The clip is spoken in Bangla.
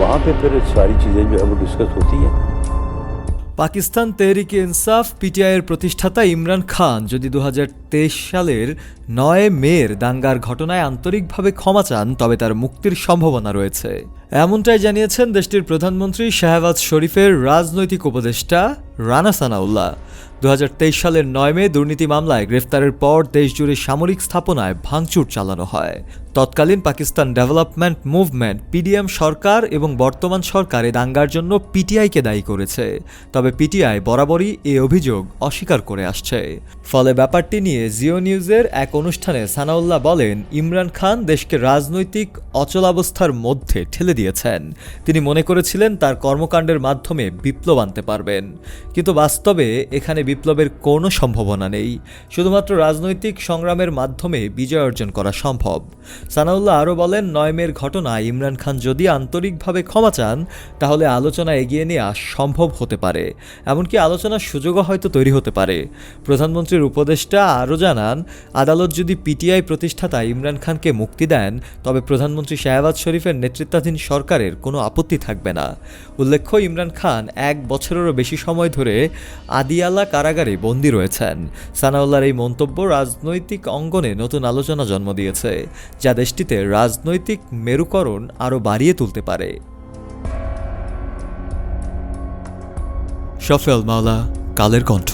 वहाँ पे फिर सारी चीज़ें जो है वो डिस्कस होती हैं পাকিস্তান তেহরিকে ইনসাফ পিটিআইয়ের প্রতিষ্ঠাতা ইমরান খান যদি দু সালের নয় মের দাঙ্গার ঘটনায় আন্তরিকভাবে ক্ষমা চান তবে তার মুক্তির সম্ভাবনা রয়েছে এমনটাই জানিয়েছেন দেশটির প্রধানমন্ত্রী শাহবাজ শরীফের রাজনৈতিক উপদেষ্টা রানা সানাউল্লাহ দু হাজার তেইশ সালের নয় মে দুর্নীতি মামলায় গ্রেফতারের পর দেশজুড়ে সামরিক স্থাপনায় ভাঙচুর চালানো হয়। তৎকালীন পাকিস্তান ডেভেলপমেন্ট মুভমেন্ট পিডিএম সরকার এবং বর্তমান সরকার দাঙ্গার জন্য পিটিআইকে দায়ী করেছে। তবে পিটিআই বরাবরই এ অভিযোগ অস্বীকার করে আসছে। ফলে ব্যাপারটি নিয়ে জিও নিউজের এক অনুষ্ঠানে সানাউল্লাহ বলেন, ইমরান খান দেশকে রাজনৈতিক অচলাবস্থার মধ্যে ঠেলে দিয়েছেন। তিনি মনে করেছিলেন তার কর্মকাণ্ডের মাধ্যমে বিপ্লব আনতে পারবেন। কিন্তু বাস্তবে এখানে বিপ্লবের কোনো সম্ভাবনা নেই। শুধুমাত্র রাজনৈতিক সংগ্রামের মাধ্যমে বিজয় অর্জন করা সম্ভব। সানাউল্লাহ আরও বলেন নয়মের ঘটনায় ইমরান খান যদি আন্তরিকভাবে ক্ষমা চান, তাহলে আলোচনা এগিয়ে নেওয়া সম্ভব হতে পারে। এমনকি আলোচনার সুযোগও হয়তো তৈরি হতে পারে। প্রধানমন্ত্রীর উপদেষ্টা আরও জানান, আদালত যদি পিটিআই প্রতিষ্ঠাতা ইমরান খানকে মুক্তি দেন, তবে প্রধানমন্ত্রী শাহবাজ শরীফের নেতৃত্বাধীন সরকারের কোনো আপত্তি থাকবে না। উল্লেখ্য, ইমরান খান এক বছরেরও বেশি সময় ধরে আদিয়ালা কারাগারে বন্দী রয়েছেন। সানাউল্লার এই মন্তব্য রাজনৈতিক অঙ্গনে নতুন আলোচনা জন্ম দিয়েছে, যা দেশটিতে রাজনৈতিক মেরুকরণ আরও বাড়িয়ে তুলতে পারে। শফেল মাওলা, কালের কণ্ঠ।